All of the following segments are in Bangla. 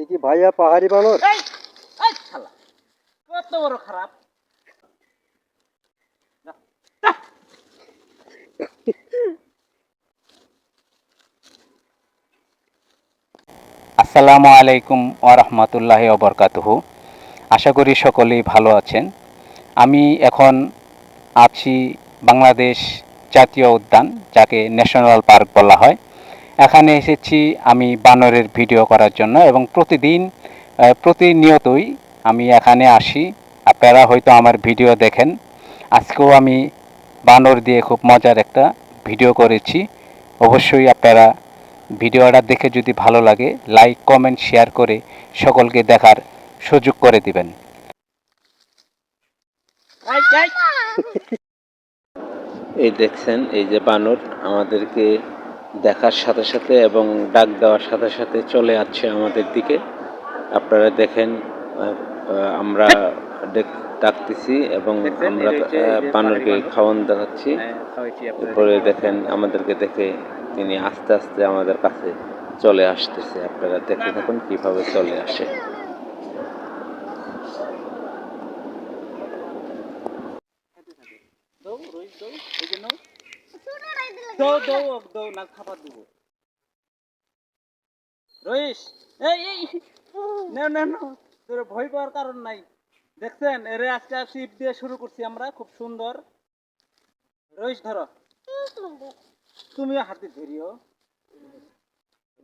দেখি ভাইয়া পাহাড়ি বানর। এই এই শালা কত বড় খারাপ। আসসালামু আলাইকুম ওরহমতুল্লাহ ওবরকাতুহু আশা করি সকলেই ভালো আছেন। আমি এখন আছি বাংলাদেশ জাতীয় উদ্যান যাকে ন্যাশনাল পার্ক বলা হয়। এখানে এসেছি আমি বানরের ভিডিও করার জন্য এবং প্রতিদিন প্রতিনিয়তই আমি এখানে আসি। আপনারা হয়তো আমার ভিডিও দেখেন। আজকেও আমি বানর দিয়ে খুব মজার একটা ভিডিও করেছি। অবশ্যই আপনারা ভিডিওটা দেখে যদি ভালো লাগে লাইক কমেন্ট শেয়ার করে সকলকে দেখার সুযোগ করে দিবেন। এই, দেখছেন এই যে বানর আমাদেরকে দেখার সাথে সাথে এবং ডাক দেওয়ার সাথে সাথে চলে আসছে আমাদের দিকে। আপনারা দেখেন আমরা ডাকতেছি এবং আমরা বানরকে খাওয়ান দেখাচ্ছি। হ্যাঁ, এরপরে দেখেন আমাদেরকে দেখে তিনি আস্তে আস্তে আমাদের কাছে চলে আসতেছে। আপনারা দেখতে থাকুন কীভাবে চলে আসে। দৌ, দৌ, এই। দৌ, দৌ, দৌ, না খাবার দিব। রইস, এই, এই, নাও, নাও, নাও। তোর ভয় পাওয়ার কারণ নাই। দেখছেন এরে আজকে শিপ দিয়ে শুরু করছি আমরা খুব সুন্দর। রইস ধরো। তুমিও হাতে ধরিও।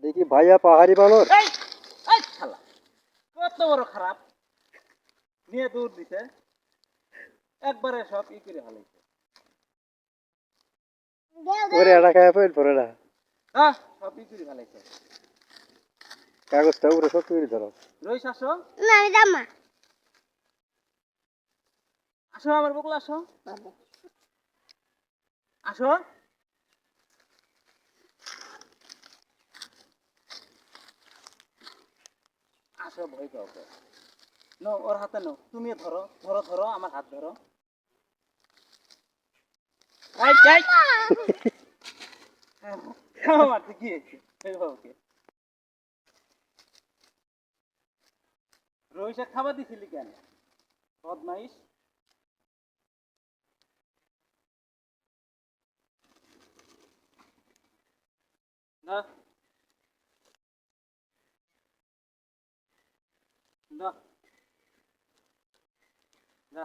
দেখি ভাইয়া পাহাড়ি বানর। এই এই শালা কত বড় খারাপ। নিয়ে দূর দিছে। একবারে সব ই করে ফেলাইছে ওরে এটা খায় ফেল পরে না হ্যাঁ সব ফেলাইছে। কাগজটা উপরে সব ধরো। আসো। না আমি জামা আসো আমার বকুল আসো। আসো। আসো ভয় পাও। নো ওর হাতে নো তুমি ধরো ধরো ধরো আমার হাত ধরো। এই, এই। আমার তো কি হয়েছে? বাবুকে। রইসা খাবার দিছিলি কেন? বদমাইশ। না। না। না।